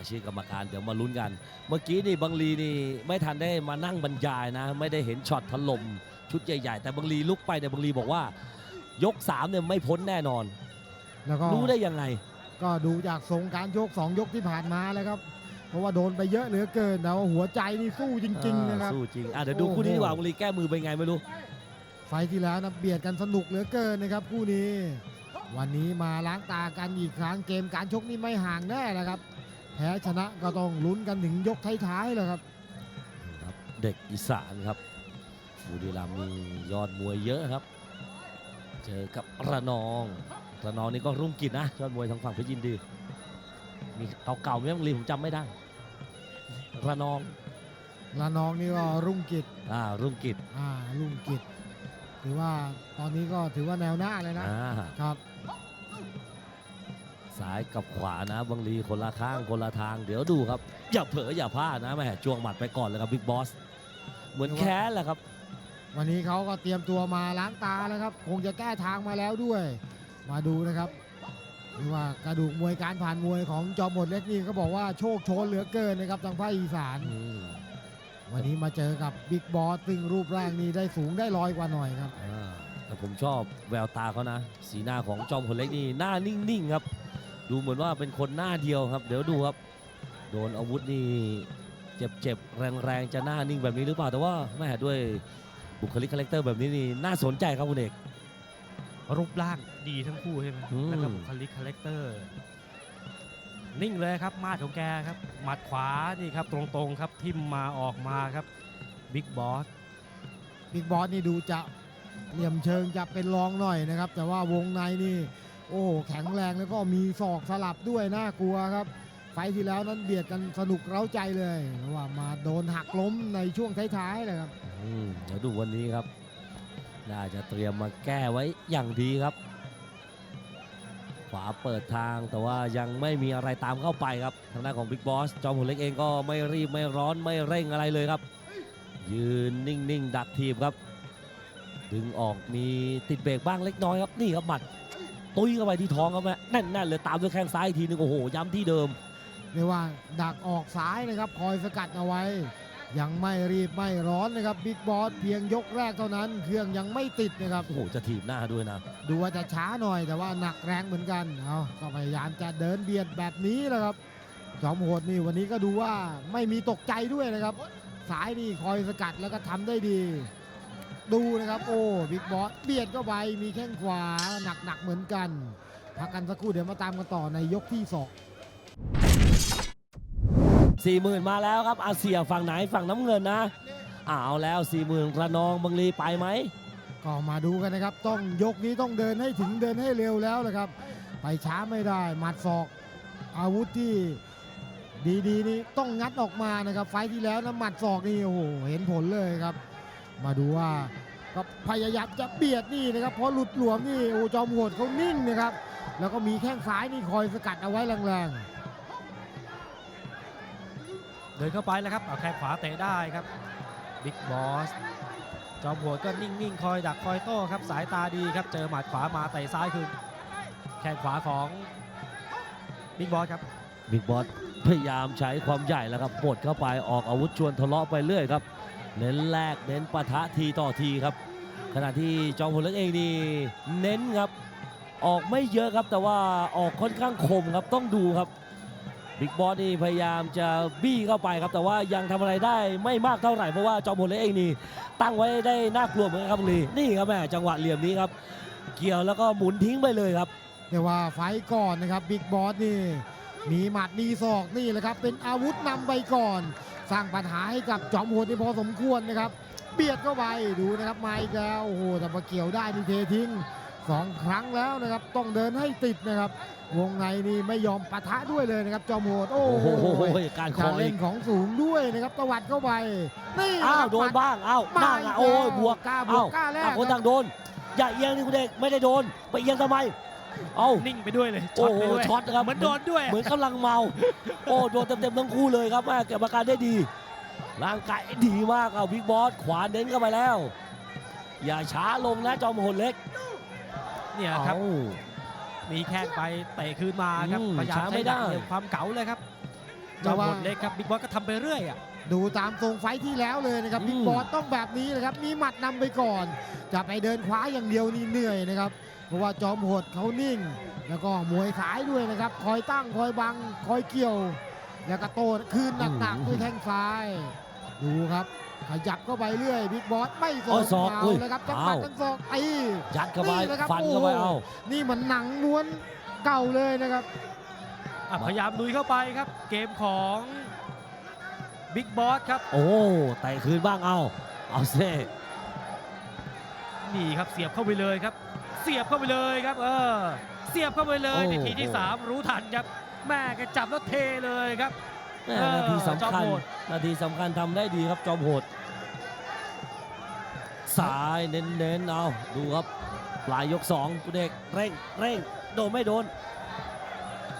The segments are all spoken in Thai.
ายชื่อกรรมการเดี๋ยวมาลุ้นกัน เมื่อกี้นี่บังลีนี่ไม่ทันได้มานั่งบรรยายนะ ไม่ได้เห็นช็อตถล่มชุดใหญ่ๆ แต่บังลีลุกไปเนี่ยบังลีบอกว่า ยก3เนี่ยไม่พ้นแน่นอน แล้วก็รู้ได้ยังไง ก็ดูจากทรงการยกสองยกที่ผ่านมาแล้วครับ เพราะว่าโดนไปเยอะเหลือเกินแต่ว่าหัวใจนี่สู้จริงๆนะครับสู้จริงอะเดี๋ยวดูโอ้โหคู่นี้ดีกว่าบังลีแก้มือเป็นไงไม่รู้ ไฟล์ที่แล้วนะเบียดกันสนุกเหลือเกินนะครับคู่นี้วันนี้มาล้างตากันอีกครั้งเกมการชกนี่ไม่ห่างแน่นะครับแพ้ชนะก็ต้องลุ้นกันถึงยกท้ายๆเลยครับครับ เด็กอีสานครับบุรีรัมย์มียอดมวยเยอะครับ เจอกับระนองระนองนี่ก็รุ่งกิจนะยอดมวยทางฝั่งเพชรยินดี มีเก่าๆไหมบังลีผมจำไม่ได้ระนองละนองนี่ก็รุ่งกิจอ่ารุ่งกิจอ่ารุ่งกิจถือว่าตอนนี้ก็ถือว่าแนวหน้าเลยนะอ่า ครับ ซ้ายกับขวานะบังลีคนละข้างคนละทาง เดี๋ยวดูครับ อย่าเผลออย่าพลาดนะแม่จวงหมัดไปก่อนเลยครับบิ๊กบอส เหมือนแค้นแหละครับ วันนี้เขาก็เตรียมตัวมาล้างตาแล้วครับ คงจะแก้ทางมาแล้วด้วย มาดูนะครับหรือว่ากระดูกมวยการผ่านมวยของจอมบทเล็กนี่ก็บอกว่าโชคโชนเหลือเกินนะครับทางภาคอีสานอืมวันนี้มาเจอกับบิ๊กบอสซึ่งรูปร่างนี้ได้สูงได้ลอยกว่าหน่อยครับอ่าแต่ผมชอบแววตาเขานะ สีหน้าของจอมพลเล็กนี่หน้านิ่งๆครับ ดูเหมือนว่าเป็นคนหน้าเดียวครับ เดี๋ยวดูครับ โดนอาวุธนี่เจ็บๆแรงๆจะหน้านิ่งแบบนี้หรือเปล่าแต่ว่าแม่ด้วยบุคลิกคาแรคเตอร์แบบนี้นี่น่าสนใจครับคุณเอกรูปร่างดีทั้งคู่ใช่ไหมอืมแล้วก็บุคลิกคาแรคเตอร์ นิ่งเลยครับมาดของแกครับ หมัดขวานี่ครับตรงๆครับทิมมาออกมาครับบิ๊กบอสบิ๊กบอสนี่ดูจะเหลี่ยมเชิงจะเป็นรองหน่อยนะครับ แต่ว่าวงในนี่ โอ้โหแข็งแรงแล้วก็มีศอกสลับด้วยน่ากลัวครับ ไฟที่แล้วนั้นเบียดกันสนุกเร้าใจเลยว่ามาโดนหักล้มในช่วงท้ายๆเลยครับอืมเดี๋ยวดูวันนี้ครับ น่าจะเตรียมมาแก้ไว้อย่างดีครับ ขวาเปิดทางแต่ว่ายังไม่มีอะไรตามเข้าไปครับ ทางด้านของบิ๊กบอสจอมพลเล็กเองก็ไม่รีบไม่ร้อนไม่เร่งอะไรเลยครับ ยืนนิ่งๆ ดักทีบครับ ดึงออกมีติดเบรกบ้างเล็กน้อยครับนี่ครับหมัด ตุ้ยเข้าไปที่ท้องครับแม่แน่นๆเลยตามด้วยแข้งซ้ายอีกทีหนึงโอ้โหย้ำที่เดิมเรียกว่าดักออกซ้ายนะครับคอยสกัดเอาไว้ ยังไม่รีบไม่ร้อนนะครับบิ๊กบอสเพียงยกแรกเท่านั้น เครื่องยังไม่ติดนะครับ โอ้โหจะถีบหน้าด้วยนะ ดูว่าจะช้าหน่อยแต่ว่าหนักแรงเหมือนกันเอาก็พยายามจะเดินเบียดแบบนี้แหละครับจอมโหดนี่วันนี้ก็ดูว่าไม่มีตกใจด้วยนะครับ สายนี่คอยสกัดแล้วก็ทำได้ดี ดูนะครับโอ้บิ๊กบอสเบียดเข้าไปมีแข้งขวาหนักๆเหมือนกันพักกันสักครู่เดี๋ยวมาตามกันต่อในยกที่สองสี่หมื่นมาแล้วครับอาเซียฝั่งไหนฝั่งน้ำเงินนะอ้าวแล้วสี่หมื่นระนองบังลีไปไหมก็มาดูกันนะครับ ต้องยกนี้ต้องเดินให้ถึงเดินให้เร็วแล้วนะครับ ไปช้าไม่ได้หมัดศอก อาวุธที่ดีๆนี่ต้องงัดออกมานะครับ ไฟล์ที่แล้วนะหมัดศอกนี่โอ้โหเห็นผลเลยครับ มาดูว่าก็พยายามจะเบียดนี่นะครับเพราะหลุดหลวมนี่โอ้จอมโหดเขานิ่งนะครับ แล้วก็มีแข้งซ้ายนี่คอยสกัดเอาไว้แรงเดินเข้าไปแล้วครับเอาแข้งขวาเตะได้ครับบิ๊กบอสจอมโหดก็นิ่งๆ คอยดักคอยโต้ครับสายตาดีครับเจอหมัดขวามาเตะซ้ายคืนแข้งขวาของบิ๊กบอสครับบิ๊กบอสพยายามใช้ความใหญ่แล้วครับปดเข้าไปออกอาวุธชวนทะเลาะไปเรื่อยครับ เน้นแรกเน้นปะทะทีต่อทีครับ ขณะที่จอมพลเล็กเองนี่เน้นครับ ออกไม่เยอะครับแต่ว่าออกค่อนข้างคมครับต้องดูครับบิ๊กบอสนี่พยายามจะบี้เข้าไปครับ แต่ว่ายังทำอะไรได้ไม่มากเท่าไหร่เพราะว่าจอมพลเล็กเองนี่ตั้งไว้ได้น่ากลัวเหมือนกันครับบุรีนี่ครับแม่จังหวะเหลี่ยมนี้ครับ เกี่ยวแล้วก็หมุนทิ้งไปเลยครับเรียกว่าไฟก่อนนะครับบิ๊กบอสนี่มีหมัดมีศอกนี่แหละครับเป็นอาวุธนำไปก่อน สร้างปัญหาให้กับจอมโหดนี่พอสมควรนะครับ เบียดเข้าไปดูนะครับมาอีกแล้วโอ้โหแต่มาเกี่ยวได้นี่เททิ้งสองครั้งแล้วนะครับ ต้องเดินให้ติดนะครับ วงในนี่ไม่ยอมปะทะด้วยเลยนะครับ จอมโหดโอ้โอ้โหโหการคกาอรอีเล่กนของสูงด้วยนะครับตวัดเข้าไปนี่อ้าวโดนปับ้างอ้าวหมาน้าอีงะกโอ้ยแล้วบวกกล้าบวกกล้าแลกต่างคนครับต่างโดนอย่าเอียงนี่คุณเด็กไม่ได้โดนไปเอียงทำไม เอ้า นิ่งไปด้วยเลยโอ้โหไปด้วยช็อตนะครับ เหมือนโดนด้วยเหมือนกำลังเมา โอ้โดนเต็มๆทั้งคู่เลยครับแม่เก็บอาการได้ดี ร่างกายดีมากเอาบิ๊กบอสขวาเน้นเข้าไปแล้ว อย่าช้าลงนะจอมโหดเล็กเนี่ยครับ เอ้า มีแข้งไปเตะคืนมาครับอืมพยายามช้าไม่ใช้ได้หลักเหลี่ยมความเก๋าเลยครับจอมโหดเล็กครับบิ๊กบอสก็ทำไปเรื่อยอะดูตามทรงไฟท์ที่แล้วเลยนะครับอืม บิ๊กบอสต้องแบบนี้นะครับมีหมัดนำไปก่อน จะไปเดินคว้าอย่างเดียวนี่เหนื่อยนะครับ เพราะว่าจอมโหดเขานิ่ง แล้วก็มวยสายด้วยนะครับ คอยตั้งคอยบัง คอยเกี่ยว แล้วก็โต้คืนหนักๆด้วยแข้งซ้าย ดูครับ ขยับเข้าไปเรื่อยบิ๊กบอสไม่สโอ้นยศอกเอาอุ้ยเลยครับจังหวะอ้าวทั้งศอกตียัดเข้าไปนี่นะครับฟันเข้าไปโอ้โหเอานี่มันหนังม้วนเก่าเลยนะครับอะพยายามลุยเข้าไปครับ เกมของบิ๊กบอสครับ โอ้ไต่คืนบ้างเอา เอาเซ่นี่ครับเสียบเข้าไปเลยครับ เสียบเข้าไปเลยครับ เออ เสียบเข้าไปเลยในทีที่ 3 รู้ทันครับ แม่แกจับแล้วเทเลยครับแม่เออนาทีสำจอมคัญโหดนาทีสำคัญทำได้ดีครับจอมโหดสายเน้นๆเอาดูครับปลายยกสองคุณเด็กเร่งเร่งโดนไม่โดน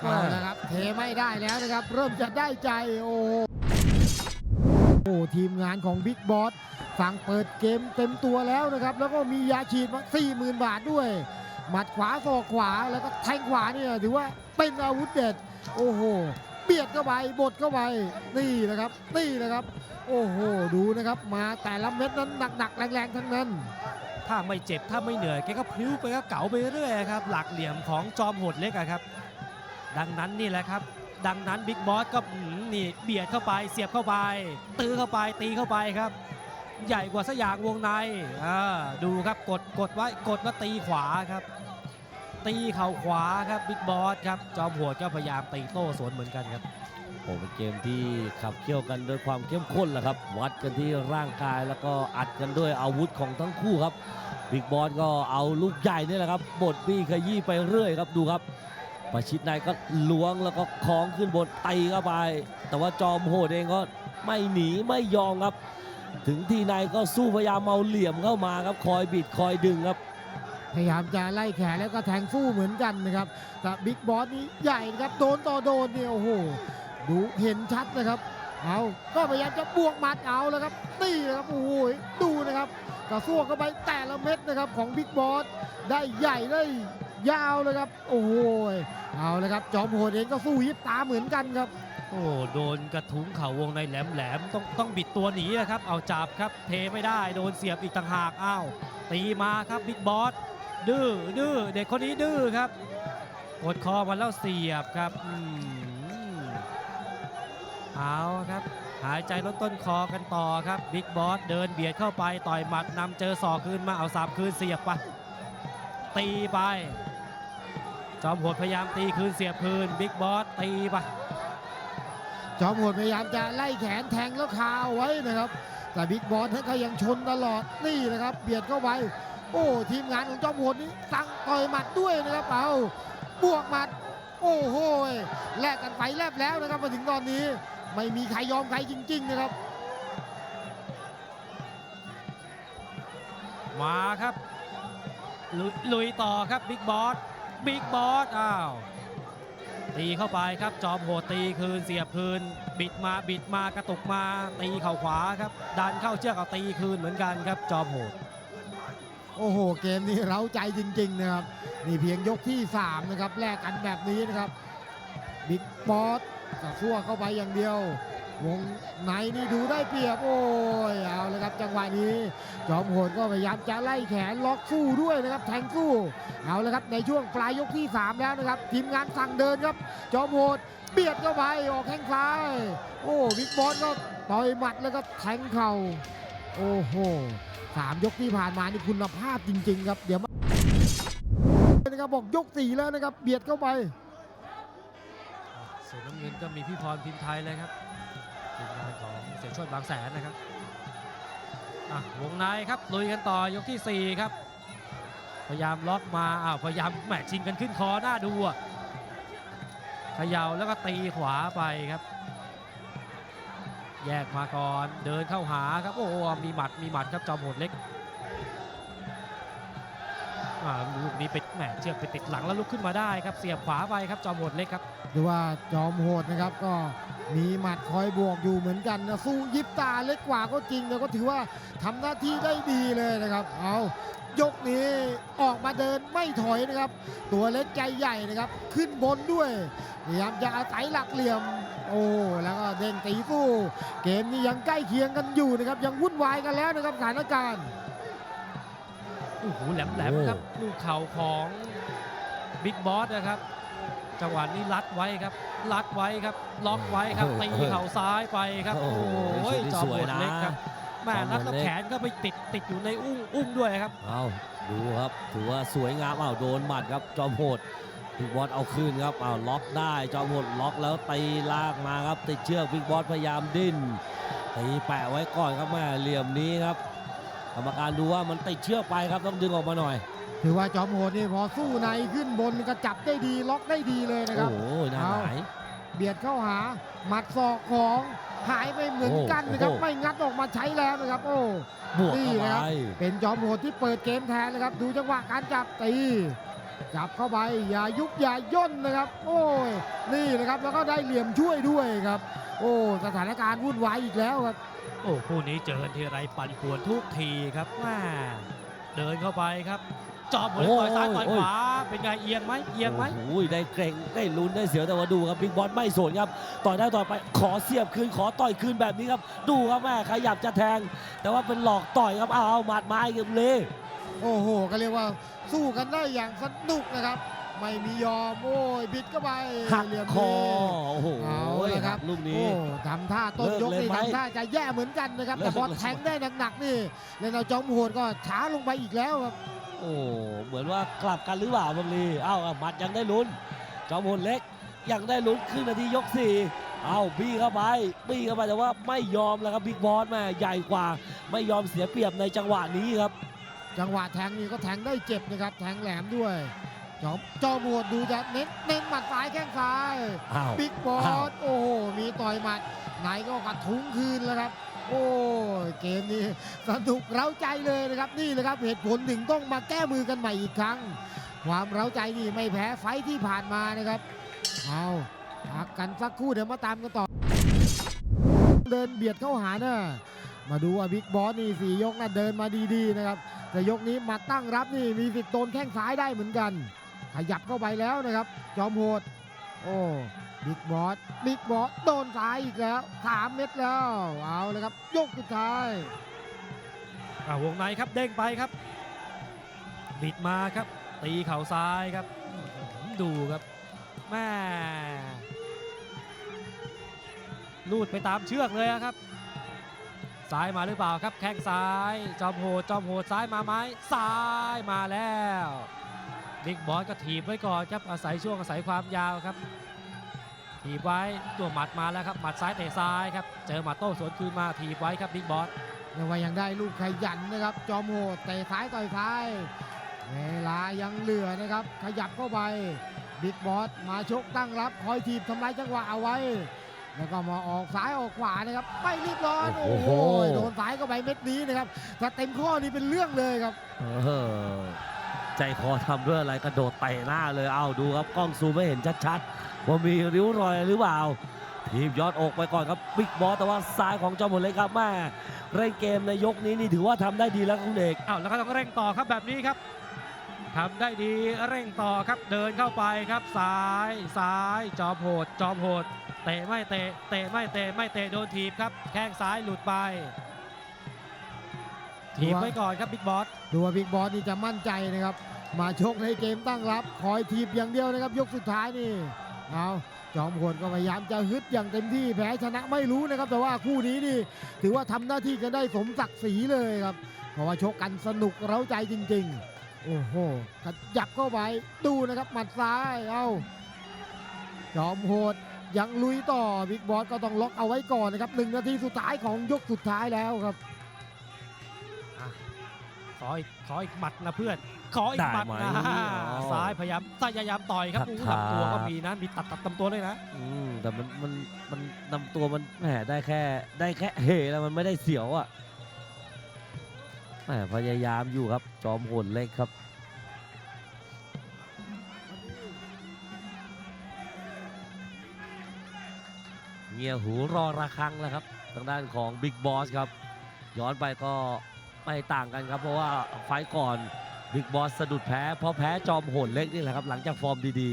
เอาละครับเทไม่ได้แล้วนะครับ เริ่มจะได้ใจโอ้โหโอ้ทีมงานของบิ๊กบอส สั่งเปิดเกมเต็มตัวแล้วนะครับ แล้วก็มียาฉีดมา40,000 บาทด้วย หมัดขวาศอกขวาแล้วก็แทงขวาเนี่ยถือว่าเป็นอาวุธเด็ด โอ้โห เบียดเข้าไปบดเข้าไปนี่นะครับ นี่นะครับ โอ้โห ดูนะครับ มาแต่ละเม็ดนั้นหนักๆ แรงๆ ทั้งนั้น ถ้าไม่เจ็บถ้าไม่เหนื่อยแกก็พลิ้วไปก็เก๋าไปเรื่อยครับ หลักเหลี่ยมของจอมโหดเล็กอะครับ ดังนั้นนี่แหละครับดังนั้นบิ๊กบอสก็นี่เบียดเข้าไปเสียบเข้าไป ตื้อเข้าไปตีเข้าไปครับ ใหญ่กว่าสยางวงในดูครับกดกดไว้กดแล้วตีขวาครับ ตีเข่าขวาครับบิ๊กบอสครับจอมโหดก็พยายามตีโต้สวนเหมือนกันครับโอ้เป็นเกมที่ขับเคี่ยวกันด้วยความเข้มข้นแหละครับ วัดกันที่ร่างกายแล้วก็อัดกันด้วยอาวุธของทั้งคู่ครับบิ๊กบอสก็เอาลูกใหญ่นี่แหละครับบดบี้ขยี้ไปเรื่อยครับดูครับประชิดในก็ล้วงแล้วก็คล้องขึ้นบนตีเข้าไป แต่ว่าจอมโหดเองก็ไม่หนีไม่ยอมครับ ถึงที่ในก็สู้พยายามเอาเหลี่ยมเข้ามาครับคอยบิดคอยดึงครับ พยายามจะไล่แขนแล้วก็แทงสู้เหมือนกันนะครับ แต่บิ๊กบอสนี่ใหญ่นะครับโดนต่อโดนเนี่ยโอ้โหดูเห็นชัดนะครับเอาก็พยายามจะบวกหมัดเอาแล้วครับนี่นะครับโอ้โหดูนะครับกระซวกเข้าไปแต่ละเม็ดนะครับของบิ๊กบอสได้ใหญ่ได้ยาวเลยครับ โอ้โหเอาเลยครับจอมโหดเองก็สู้ยิบตาเหมือนกันครับ โอ้โดนกระทุ้งเข่าวงในแหลมๆต้องต้องบิดตัวหนีอะครับ เอาจับครับ เทไม่ได้โดนเสียบอีกต่างหากอ้าวตีมาครับบิ๊กบอสดื้อดื้อเด็กคนนี้ดื้อครับกดคอมาแล้วเสียบครับอืมเอาครับ หายใจลดต้นคอกันต่อครับบิ๊กบอสเดินเบียดเข้าไปต่อยหมัดนำเจอศอกคืนมาเอาสามคืนเสียบไปตีไปจอมโหดพยายามตีคืนเสียบคืนบิ๊กบอสตีไป จอมโหดพยายามจะไล่แขนแทงแล้วคาเอาไว้นะครับ แต่บิ๊กบอสท่านก็ยังชนตลอดนี่นะครับ เบียดเข้าไปโอ้ทีมงานของจอมโหดนี้สั่งต่อยหมัดด้วยนะครับเอาบวกหมัด โอ้โหแลกกันไปแลบแล้วนะครับมาถึงตอนนี้ไม่มีใครยอมใครจริง ๆ นะครับ มาครับลลุยต่อครับบิ๊กบอสบิ๊กบอสอ้าว ตีเข้าไปครับจอมโหดตีคืนเสียบคืน บิดมาบิดมากระตุกมาตีเข่าขวาครับดันเข้าเชือกเอาตีคืนเหมือนกันครับจอมโหด โอ้โห เกมนี้เร้าใจจริง ๆ นะครับ นี่เพียงยกที่ 3 นะครับแลกกันแบบนี้นะครับ บิ๊กบอสกับซั่วเข้าไปอย่างเดียว วงในนี่ดูได้เปรียบโอ้ยเอาเลยครับจังหวะนี้ จอมโหดก็พยายามจะไล่แขนล็อกสู้ด้วยนะครับแทงสู้เอาเลยครับในช่วงปลายยกที่ 3 แล้วนะครับทีมงานสั่งเดินครับ จอมโหดเบียดเข้าไปออกแข้งซ้าย โอ้บิ๊กบอสก็ต่อยหมัดแล้วก็แทงเข่าโอ้โหสามยกที่ผ่านมานี่คุณภาพจริง ๆ ครับเดี๋ยวมานะครับบอกยกสี่แล้วนะครับเบียดเข้าไปส่วนน้ำเงินก็มีพี่พรพิมพ์ไทยเลยครับ สียโชดบางแสนนะครับอะวงในครับลุยกันต่อยกที่ 4 ครับ พยายามล็อกมาอ้าวพยายามแหมชิงกันขึ้นคอหน้าดูอะเขย่าแล้วก็ตีขวาไปครับ แยกมาก่อนเดินเข้าหาครับโอ้โหมีหมัดมีหมัดครับจอมโหดเล็กลูกนี้ไปแหมเชือกไปติดหลังแล้วลุกขึ้นมาได้ครับเสียบขวาไปครับจอมโหดเล็กครับดูว่าจอมโหดนะครับก็ มีหมัดคอยบวกอยู่เหมือนกันนะสู้ยิบตาเล็กกว่าก็จริงแต่ก็ถือว่าทำหน้าที่ได้ดีเลยนะครับ เอายกนี้ออกมาเดินไม่ถอยนะครับ ตัวเล็กใจใหญ่นะครับ ขึ้นบนด้วยพยายามจะอาศัยหลักเหลี่ยม โอ้แล้วก็เด้งตีสู้เกมนี้ยังใกล้เคียงกันอยู่นะครับ ยังวุ่นวายกันแล้วนะครับสถานการณ์โอ้โหแหลมๆครับลูกเข่าของบิ๊กบอสนะครับ จังหวะนี้รัดไว้ครับรัดไว้ครับ ล็อกไว้ครับตีเข่าซ้ายไปครับ โอ้โอ้โหโหนี่จอมสวยโหดนะเล็กครับแม่จอมโหดรัดแล้วเล็กแขนก็ไปติดติดอยู่ในอุ้งอุ้งด้วยครับเอาดูครับถือว่าสวยงามเอาโดนหมัดครับจอมโหดบิ๊กบอสเอาคืนครับเอาล็อกได้จอมโหดล็อกแล้วตีลากมาครับติดเชือกบิ๊กบอสพยายามดิ้นตีแปะไว้ก่อนครับแม่เหลี่ยมนี้ครับกรรมการดูว่ามันติดเชือกไปครับต้องดึงออกมาหน่อย ถือว่าจอมโหดนี่พอสู้ในขึ้นบนก็จับได้ดีล็อกได้ดีเลยนะคโอ้รับโหหน้าเอาหงายเบียดเข้าหาหมัดศอกของหายไปเหมือนกันนะครับโอ้โหไม่งัดออกมาใช้แล้วนะครับ โอ้บวกนี่เข้านะครับไปเป็นจอมโหดที่เปิดเกมแทนเลยครับ ดูจังหวะการจับตีจับเข้าไปอย่ายุบอย่าย่นนะครับ โอ้ยนี่นะครับแล้วก็ได้เหลี่ยมช่วยด้วยครับ โอ้สถานการณ์วุ่นวายอีกแล้วครับโอ้คู่นี้เจอกันทีไรปั่นป่วนทุกทีครับแม่เดินเข้าไปครับ จอบหมดเลยต่อยซ้ายต่อยขวาเป็นไงเอียงไหมเอียงไหมโอ้โหได้เกรงได้ลุ้นได้เสียวแต่ว่าดูครับบิ๊กบอสไม่สนครับต่อยได้ต่อยไปขอเสียบคืนขอต่อยคืนแบบนี้ครับ ดูครับแม่ขยับจะแทง แต่ว่าเป็นหลอกต่อยครับเอาเอาหมัดไม้กันเลย โอ้โหก็เรียกว่าสู้กันได้อย่างสนุกนะครับไม่มียอมโอ้ยบิดเข้าไปหักเหลี่ยมคอนี้โอ้โหเอาละครับหักลูกนี้โอ้ทำท่าต้นยกนี่เลิกเลยไหมทำท่าจะแย่เหมือนกันนะครับเลิกแต่พอเลยแทงได้หนักๆนี่เล่นเอาจอมโหดก็ช้าลงไปอีกแล้วครับ โอ้เหมือนว่ากลับกันหรือเปล่าบางลีเอ้าเอาหมัดยังได้ลุ้นจอมพลเล็กยังได้ลุ้นครึ่งนาทียกสี่เอาบี้เข้าไปบี้เข้าไปแต่ว่าไม่ยอมแล้วครับบิ๊กบอสแม่ใหญ่กว่า ไม่ยอมเสียเปรียบในจังหวะนี้ครับ จังหวะแทงนี่ก็แทงได้เจ็บนะครับ แทงแหลมด้วย จอมจอมโหดดูจะเน้นเน้นหมัดซ้ายแข้งซ้ายอ้าวบิ๊กบออ้าวสโอ้โหมีต่อยหมัดไหนก็กระทุ้งคืนแล้วครับ โอ้เกมนี้สนุกเร้าใจเลยนะครับนี่เลยครับเหตุผลถึงต้องมาแก้มือกันใหม่อีกครั้ง ความเร้าใจนี่ไม่แพ้ไฟท์ที่ผ่านมานะครับเอาพักกันสักครู่เดี๋ยวมาตามกันต่อ เดินเบียดเข้าหานะมาดูว่าบิ๊กบอสนี่สี่ยกนะเดินมาดีๆนะครับแต่ยกนี้มาตั้งรับนี่มีสิทธิ์โดนแข้งซ้ายได้เหมือนกัน ขยับเข้าไปแล้วนะครับ จอมโหด โอ้ บิ๊กบอสบิ๊กบอสโดนซ้ายอีกแล้วสามเม็ดแล้วเอาเลยครับยกสุดท้ายอ่าวงในครับเด้งไปครับ บิดมาครับ ตีเข่าซ้ายครับ ดูครับแม่ลูดไปตามเชือกเลยครับซ้ายมาหรือเปล่าครับ แข้งซ้าย จอมโหดจอมโหดซ้ายมาไหมซ้ายมาแล้วบิ๊กบอสก็ถีบไว้ก่อนครับอาศัยช่วงอาศัยความยาวครับ ถีบไว้ตัวหมัดมาแล้วครับหมัดซ้ายเตะซ้ายครับเจอหมัดโต้สวนคืนมาถีบไว้ครับบิ๊กบอสเรียกว่ายังได้ลูกขยันนะครับ จอมโหดเตะซ้ายต่อยซ้ายเวลายังเหลือนะครับ ขยับเข้าไปบิ๊กบอสมาชกตั้งรับคอยถีบทำลายจังหวะเอาไว้ แล้วก็มาออกซ้ายออกขวานะครับไม่รีบร้อนโอ้โอ้โหโหโดนซ้ายเข้าไปเม็ดนี้นะครับถ้าเต็มข้อนี่เป็นเรื่องเลยครับเออใจคอทำด้วยอะไรกระโดดเตะหน้าเลยเอาดูครับกล้องซูมไม่เห็นชัดๆ ว่ามีริ้วรอยหรือเปล่าทีมยอดอกไปก่อนครับบิ๊กบอสแต่ว่าซ้ายของจอมพลเล็กครับแม่เร่งเกมในยกนี้นี่ถือว่าทำได้ดีแล้วคุณเอกอ้าวแล้วก็ต้องเร่งต่อครับแบบนี้ครับทำได้ดีเร่งต่อครับเดินเข้าไปครับซ้ายซ้ายจอมโหดจอมโหดเตะไม่เตะเตะไม่เตะไม่เตะโดนถีบครับแข้งซ้ายหลุดไปถีบไว้ก่อนครับบิ๊กบอสดูว่าบิ๊กบอสนี่จะมั่นใจนะครับ มาชกในเกมตั้งรับคอยทีบอย่างเดียวนะครับ ยกสุดท้ายนี่ เอาจอมโหดก็พยายามจะฮึดอย่างเต็มที่แพ้ชนะไม่รู้นะครับ แต่ว่าคู่นี้นี่ ถือว่าทำหน้าที่กันได้สมศักดิ์ศรีเลยครับ เพราะว่าชกกันสนุกเร้าใจจริง ๆ โอ้โหขยับเข้าไปดูนะครับหมัดซ้ายเอาจอมโหดยังลุยต่อบิ๊กบอสก็ต้องล็อกเอาไว้ก่อนนะครับหนึ่งนาทีสุดท้ายของยกสุดท้ายแล้วครับ ออีกขออีกหมัดนะเพื่อน ขออีกหมัดได้นะไหมซ้ายพยายามพยายามต่อยครับทักอู้ทาลำตัวก็มีนะ มีตัดตัดลำตัวเลยนะ อืมแต่มันมันมันนำตัวมันแหมได้แค่ได้แค่เฮแล้วมันไม่ได้เสียวอะแหมพยายามอยู่ครับ จอมโหดเล็กครับเงียหูรอระคังแล้วครับ ทางด้านของบิ๊กบอสครับ ย้อนไปก็ ไม่ต่างกันครับ เพราะว่าไฟล์ก่อนบิ๊กบอสสะดุดแพ้ เพราะแพ้จอมโหดเล็กนี่แหละครับ หลังจากฟอร์มดี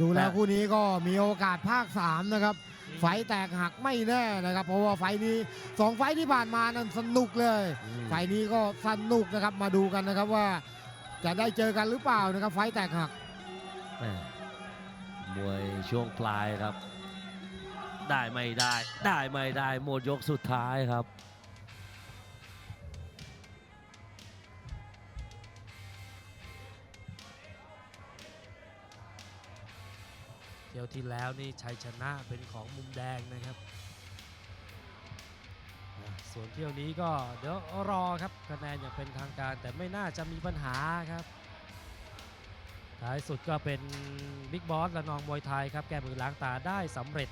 ดูแล้วแต่คู่นี้ก็มีโอกาสภาค 3 นะครับ ไฟต์แตกหักไม่แน่นะครับ เพราะว่าไฟต์นี้สองไฟต์ที่ผ่านมานั้นสนุกเลยๆอืมไฟต์นี้ก็สนุกนะครับมาดูกันนะครับว่าจะได้เจอกันหรือเปล่านะครับ ไฟต์แตกหักแม่มวยช่วงปลายครับ ได้ไม่ได้ ได้ไม่ได้หมดยกสุดท้ายครับ ยวที่แล้วนี่ชัยชนะเป็นของมุมแดงนะครับ ส่วนเที่ยวนี้ก็เดี๋ยวรอครับคะแนนอย่างเป็นทางการ แต่ไม่น่าจะมีปัญหาครับ ท้ายสุดก็เป็นบิ๊กบอสละนองมวยไทยครับแก้มือล้างตาได้สำเร็จ